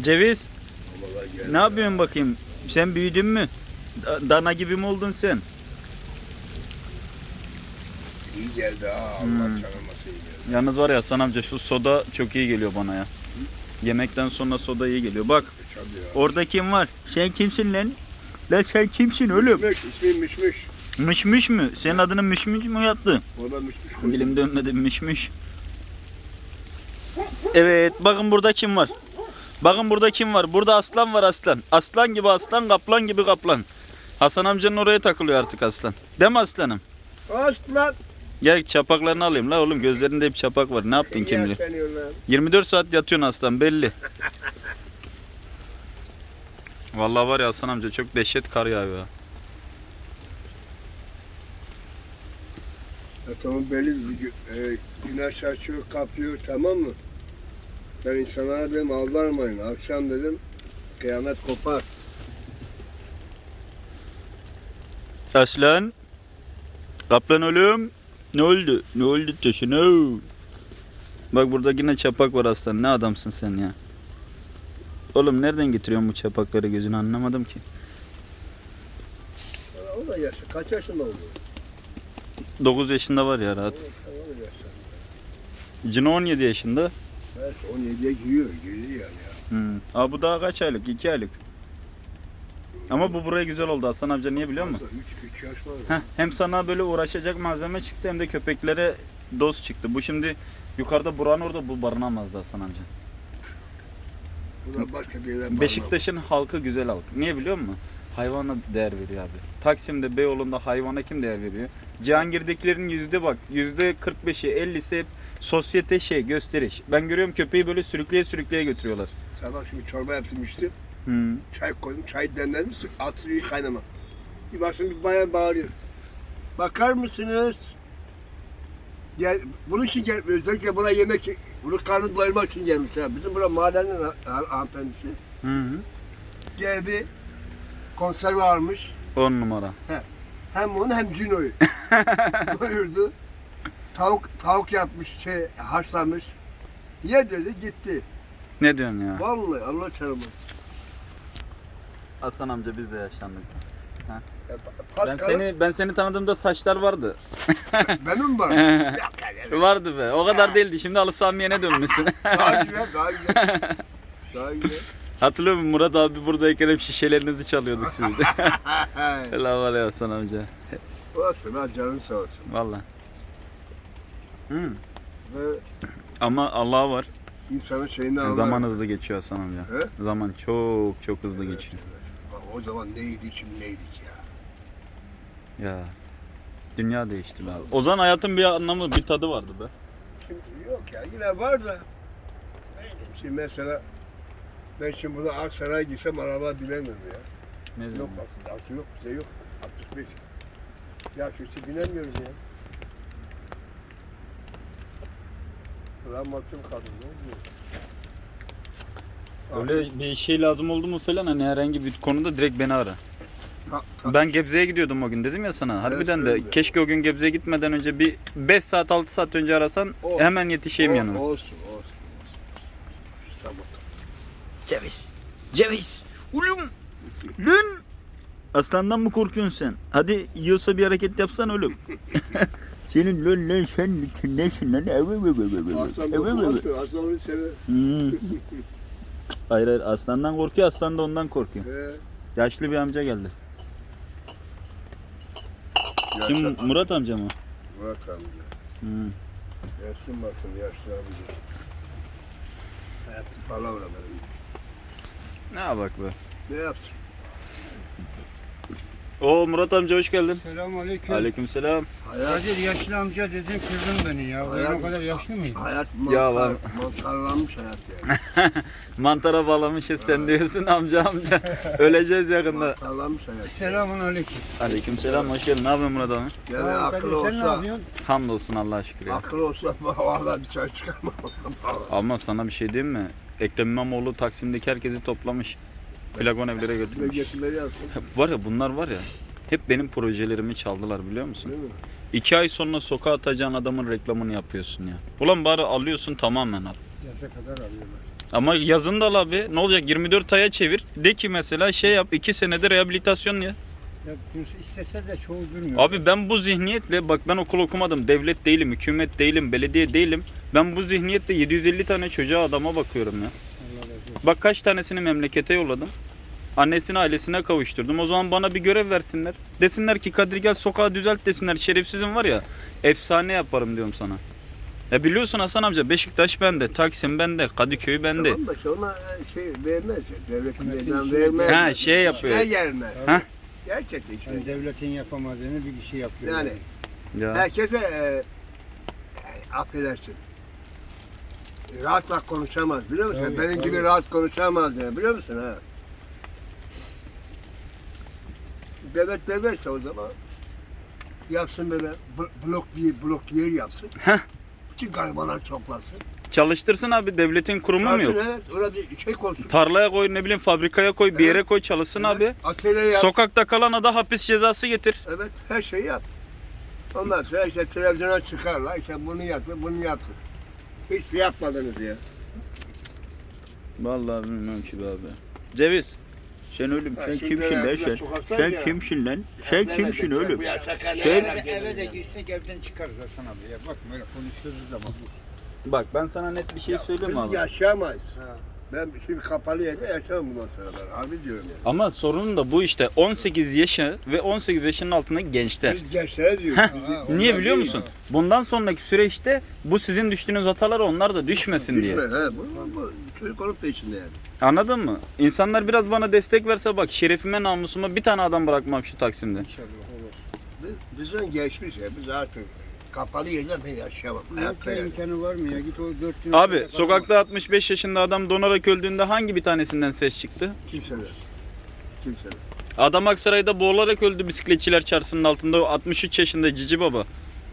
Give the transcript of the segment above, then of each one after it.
Ceviz ne yapıyorsun bakayım? Sen büyüdün mü? Da- Dana gibi mi oldun sen? İyi geldi ha. Allah Hmm. iyi geldi. Yalnız var ya Hasan amca şu soda çok iyi geliyor bana ya. Yemekten sonra soda iyi geliyor. Bak Tabii ya. orada kim var? Sen kimsin lan? Lan sen kimsin oğlum? Mişmiş, ismi Mişmiş. Mışmış mı? Senin adını mışmış mı yaptı? O da koydu. Dilim dönmedi mışmış. Evet bakın burada kim var? Bakın burada kim var? Burada aslan var aslan. Aslan gibi aslan, kaplan gibi kaplan. Hasan amcanın oraya takılıyor artık aslan. Değil mi aslanım? Aslan. Gel çapaklarını alayım la oğlum gözlerinde hep çapak var. Ne yaptın kim bilir? Yaşlanıyor lan. 24 saat yatıyorsun aslan belli. Vallahi var ya Hasan amca çok dehşet kar yağıyor. ha. Ya tamam belli e, güneş açıyor, kapıyor tamam mı? Ben insanlara dedim aldanmayın. Akşam dedim kıyamet kopar. Aslan. Kaplan oğlum. Ne oldu? Ne oldu taşına? Bak burada yine çapak var aslan. Ne adamsın sen ya. Oğlum nereden getiriyorsun bu çapakları gözünü anlamadım ki. O da yaşlı. Kaç yaşında oldu? 9 yaşında var ya rahat. Cino 17 yaşında. Evet 17'ye giriyor. Girdi yani ya. Hmm. Aa bu daha kaç aylık? 2 aylık. Ama bu buraya güzel oldu Hasan amca niye biliyor musun? 3 3 yaş var. Heh, hem sana böyle uğraşacak malzeme çıktı hem de köpeklere doz çıktı. Bu şimdi yukarıda Buran orada bu barınamazdı Hasan amca. Bu da başka bir yerden Beşiktaş'ın halkı güzel halk. Niye biliyor musun? Hayvana değer veriyor abi. Taksim'de, Beyoğlu'nda hayvana kim değer veriyor? Cihangir'dekilerin yüzde bak, yüzde 45'i, 50'si hep sosyete şey, gösteriş. Ben görüyorum köpeği böyle sürükleye sürükleye götürüyorlar. Sabah şimdi çorba yaptım içtim. Hmm. Çay koydum. Çay demledim. At suyu kaynama. Bir baktım bir bayan bağırıyor. Bakar mısınız? Gel, bunun için gel, özellikle buna yemek, bunu karnı doyurmak için gelmiş ha. Bizim bura mahallenin ha- ha- hanımefendisi. Hı hı. Geldi, konserve almış. 10 numara. Hem onu hem Cino'yu. Doyurdu. Tavuk, tavuk yapmış, şey haşlamış. Ye dedi, gitti. Ne diyorsun ya? Vallahi Allah çarpmasın. Hasan amca biz de yaşlandık. Ya, Ben seni ben seni tanıdığımda saçlar vardı. benim var. Vardı be. O kadar değildi. Şimdi Alı Samiye'ne dönmüşsün. Daha güzel, daha güzel. Daha güzel. Hatırlıyor musun Murat abi buradayken hep şişelerinizi çalıyorduk siz de. Helal var ya Hasan amca. olsun ha canın sağ olsun. Valla. Hı. Ve Ama Allah var. insanın şeyini anlar. Zaman hızlı geçiyor Hasan amca. He? Zaman çok çok hızlı geçiyor. Bak, O zaman neydi şimdi neydik ya. Ya. Dünya değişti be abi. O zaman hayatın bir anlamı, bir tadı vardı be. Şimdi yok ya yine var da. Şimdi mesela ben şimdi burada Aksaray'a gitsem araba bilemiyorum ya. Ne Yok aslında altı yok bize yok. 65. Ya kötü binemiyoruz ya. Kadın ne? Öyle bir şey lazım oldu mu falan hani herhangi bir konuda direkt beni ara. Ben Gebze'ye gidiyordum o gün dedim ya sana. Harbiden de keşke o gün Gebze'ye gitmeden önce bir 5 saat 6 saat önce arasan O- hemen yetişeyim o- yanına. Olsun olsun olsun. olsun. Tamam. Ceviz. Ceviz. Ulum. Lün. Aslandan mı korkuyorsun sen? Hadi yiyorsa bir hareket yapsan oğlum. Senin lön lön sen nesin lan? Eve eve eve. Aslan Eve eve eve. dokunmaz Aslan onu sever. Hmm. Hayır hayır aslandan korkuyor aslan da ondan korkuyor. He. Yaşlı bir amca geldi. Kim Yaşa- Murat amca mı? Murat amca. Hmm. Yaşlı bakın yaşlı amca. Hayatı palavra benim. Ne bak be. Ne yapsın? Oo Murat amca hoş geldin. Selamünaleyküm. Aleykümselam. Hayat, Kadir yaşlı amca dedin kırdın beni ya. Ben o kadar yaşlı mıyım? hayat Ya mantar, var. mantarlanmış hayat yani. Mantara bağlamışız sen diyorsun amca amca. Öleceğiz yakında. Mantarlanmış hayat. Selamun aleyküm. Aleykümselam hoş geldin. Ne yapıyorsun Murat abi? Yani Aa, akıl Kadir sen ne olsa, yapıyorsun? Hamdolsun Allah'a şükür ya. akıl olsa vallahi bir çay çıkarmam. Ama sana bir şey diyeyim mi? Ekrem İmamoğlu Taksim'deki herkesi toplamış. Plagon evlere götürmüş. Vegetleri yapsın. Var ya bunlar var ya. Hep benim projelerimi çaldılar biliyor musun? Değil mi? İki ay sonra sokağa atacağın adamın reklamını yapıyorsun ya. Ulan bari alıyorsun tamamen al. Yaza kadar arıyorlar. Ama yazın da al abi. Ne olacak 24 aya çevir. De ki mesela şey yap 2 senede rehabilitasyon ya. Ya istese de çoğu durmuyor. Abi ben bu zihniyetle bak ben okul okumadım. Devlet değilim, hükümet değilim, belediye değilim. Ben bu zihniyetle 750 tane çocuğa adama bakıyorum ya. Allah razı olsun. Bak kaç tanesini memlekete yolladım. Annesini ailesine kavuşturdum. O zaman bana bir görev versinler. Desinler ki Kadir gel sokağı düzelt desinler. Şerefsizim var ya efsane yaparım diyorum sana. Ya biliyorsun Hasan amca Beşiktaş bende, Taksim bende, Kadıköy bende. Tamam da ona e, şey vermez ya. Devlet Hükümetin meydan içine- vermez. Ha, şey yapıyor. Ne gelmez. Heh. Gerçekten işte. Yani devletin yapamadığını bir kişi yapıyor. Yani. Ya. Herkese e, yani affedersin. Rahat rahat konuşamaz biliyor musun? Tabii, Benim gibi tabii. rahat konuşamaz yani biliyor musun ha? Devlet ne verse o zaman yapsın böyle bl- blok bir blok yer yapsın. Heh. Bütün garibanlar toplasın. Çalıştırsın abi devletin kurumu mu yok? Evet, Orada bir şey koysun. Tarlaya koy ne bileyim fabrikaya koy bir Evet. yere koy çalışsın abi. Atölye yap. Sokakta kalana da hapis cezası getir. Evet her şeyi yap. Ondan sonra işte televizyona çıkarlar işte bunu yapsın bunu yapsın. Hiçbir şey yapmadınız ya. Vallahi bilmiyorum ki be abi. Ceviz. Sen oğlum Ha, sen şimdi kimsin lan sen? Sen ya. kimsin lan? Sen Ne kimsin ya, oğlum? Bu yaşaka ne Sen- yarar Eve, gelir eve de ya? girsek evden çıkarız Hasan abi ya. Bak böyle konuşuyoruz da bak. Bak ben sana net bir şey söyleyeyim mi Biz abi. yaşayamayız. Ben şimdi kapalı yerde yaşamam bundan sonra ben. Harbi diyorum yani. Ama sorun da bu işte 18 yaşı ve 18 yaşının altındaki gençler. Biz gençlere diyoruz. Heh, Niye onlar biliyor değil. musun? Bundan sonraki süreçte bu sizin düştüğünüz hatalara onlar da düşmesin diye. Bilme, he, bu, bu, çocuk olup da içinde yani. Anladın mı? İnsanlar biraz bana destek verse bak şerefime namusuma bir tane adam bırakmam şu Taksim'de. İnşallah olur. Biz, bizden geçmiş ya. Biz artık kapalı yerde ben yaşayamam. Hayatta Hayatta yani. imkanı var mı ya? Git o dört gün... Abi orada sokakta 65 yaşında adam donarak öldüğünde hangi bir tanesinden ses çıktı? Kimseler. Kimseler. Adam Aksaray'da boğularak öldü bisikletçiler çarşısının altında o 63 yaşında Cici Baba.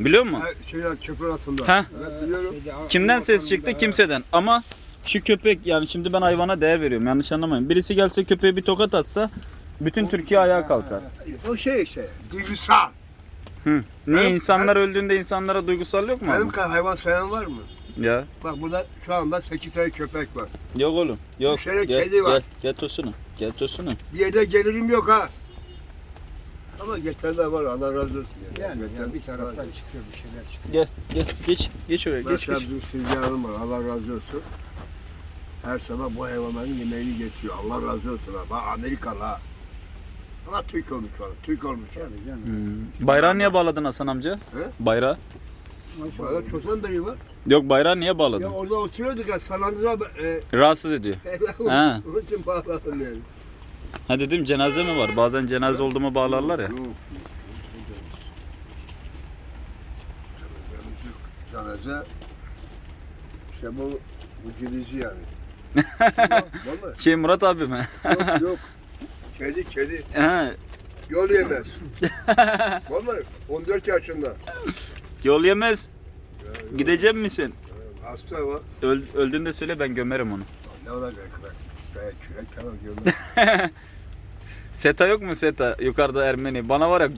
Biliyor musun? Her şeyler çöpün altında. Heh. Evet biliyorum. Şeyde, Kimden ses çıktı? evet. Kimseden. Ama şu köpek yani şimdi ben hayvana değer veriyorum yanlış anlamayın. Birisi gelse köpeğe bir tokat atsa bütün Türkiye ayağa kalkar. O şey işte. Duygusal. Hı. Niye Benim- insanlar öldüğünde insanlara duygusal yok mu Benim abi? kadar hayvan seven var mı? Ya. Bak burada şu anda 8 tane köpek var. Yok oğlum. Yok. Bir sene Gel, kedi var. Gel, gel tosunu. Gel tosunu. Bir yerde gelirim yok ha. Ama getirler var Allah razı olsun. Yani, Yani Getiren- ya bir taraftan çıkıyor bir şeyler çıkıyor. Gel gel geç geç oraya geç Mesela geç. bizim Silvi Hanım var Allah razı olsun. Her sabah bu hayvanların yemeğini getiriyor. Allah razı olsun ha. Bak Amerikalı ha. Ama Türk olmuş falan. Türk olmuş yani. Tabii canım. Hmm. Bayrağı niye bağladın Hasan amca? He? Bayrağı. Maşallah. Valla çoktan beri var. Yok bayrağı niye Ya bağladın? orada oturuyorduk ya Salandıra e, Rahatsız ediyor. Ha. onun için bağladım yani. Ha dedim cenaze mi var? Bazen cenaze oldu mu bağlarlar ya. Yok. Cenaze işte bu bu gidici yani. Şey Murat abi mi? Yok yok. Kedi kedi. Ha, Yol yemez. Vallahi 14 yaşında. Yol yemez. Gidecek misin? Hasta var. Öl, öldüğünde söyle ben gömerim onu. Ne olacak kürek? Kürek, kürek tamam gönder. Seta yok mu Seta? Yukarıda Ermeni. Bana var ya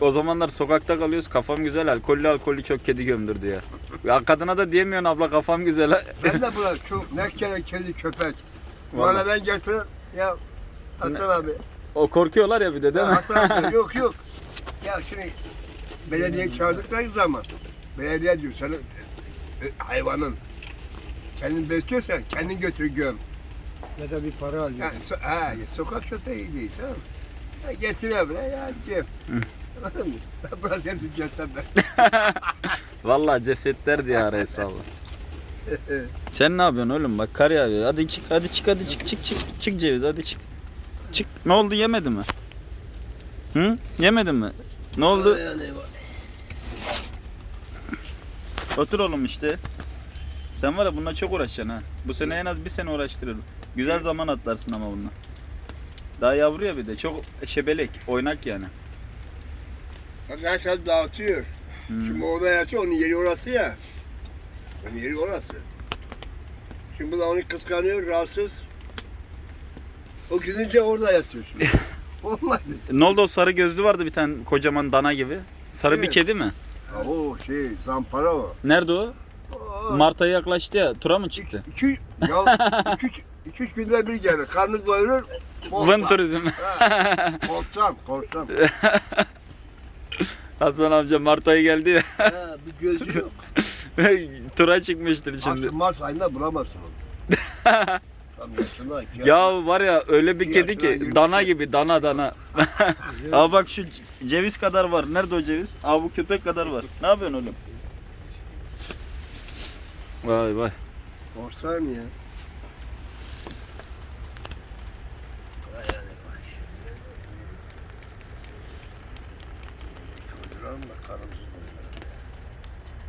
o zamanlar sokakta kalıyoruz kafam güzel alkollü alkollü çok kedi gömdürdü ya. Ya kadına da diyemiyorsun abla kafam güzel. ben de buna çok ne kere kedi köpek. Bana ben getiririm. Ya Hasan abi. O korkuyorlar ya bir de değil mi? Ya Hasan abi yok yok. Ya şimdi belediye çağırdıkları zaman belediye diyor senin e, hayvanın kendin besliyorsan kendin götür göm. Ya da bir para alıyor. Ha, so, ha, sokak köpeği değil tamam mı? Ha, getir abi ya göm. Anladın mı? Seni görsem de. Vallahi cesetler diyarı hesabı. Sen ne yapıyorsun oğlum bak kar yağıyor. Hadi çık hadi çık hadi çık çık çık. Çık ceviz hadi çık. Çık. Ne oldu yemedi mi? Hı? Yemedin mi? Ne oldu? Otur oğlum işte. Sen var ya bununla çok uğraşacaksın ha. Bu sene en az bir sene uğraştırırım. Güzel zaman atlarsın ama bununla. Daha yavru ya bir de. Çok şebelek, oynak yani. Bak her şey dağıtıyor. Hmm. Şimdi orada yatıyor, onun yeri orası ya. Onun yeri orası. Şimdi bu da onu kıskanıyor, rahatsız. O gidince orada yatıyor şimdi. Olmadı. Ne oldu o sarı gözlü vardı bir tane kocaman dana gibi. Sarı bir Evet. kedi mi? O şey, zampara o. Nerede o? Mart ayı yaklaştı ya. Tura mı çıktı? İki, ya iki, üç- iki üç günde bir gelir. Karnı doyurur. Vın turizm. Ha, Korksan, korksan. Hasan amca Mart ayı geldi ya. Ha, bir gözü yok. Tura çıkmıştır şimdi. Aslında Mart ayında bulamazsın onu. Ya var ya öyle bir kedi ki dana gibi dana dana. Aa bak şu ceviz kadar var. Nerede o ceviz? Aa bu köpek kadar var. Ne yapıyorsun oğlum? Vay vay. Korsan ya.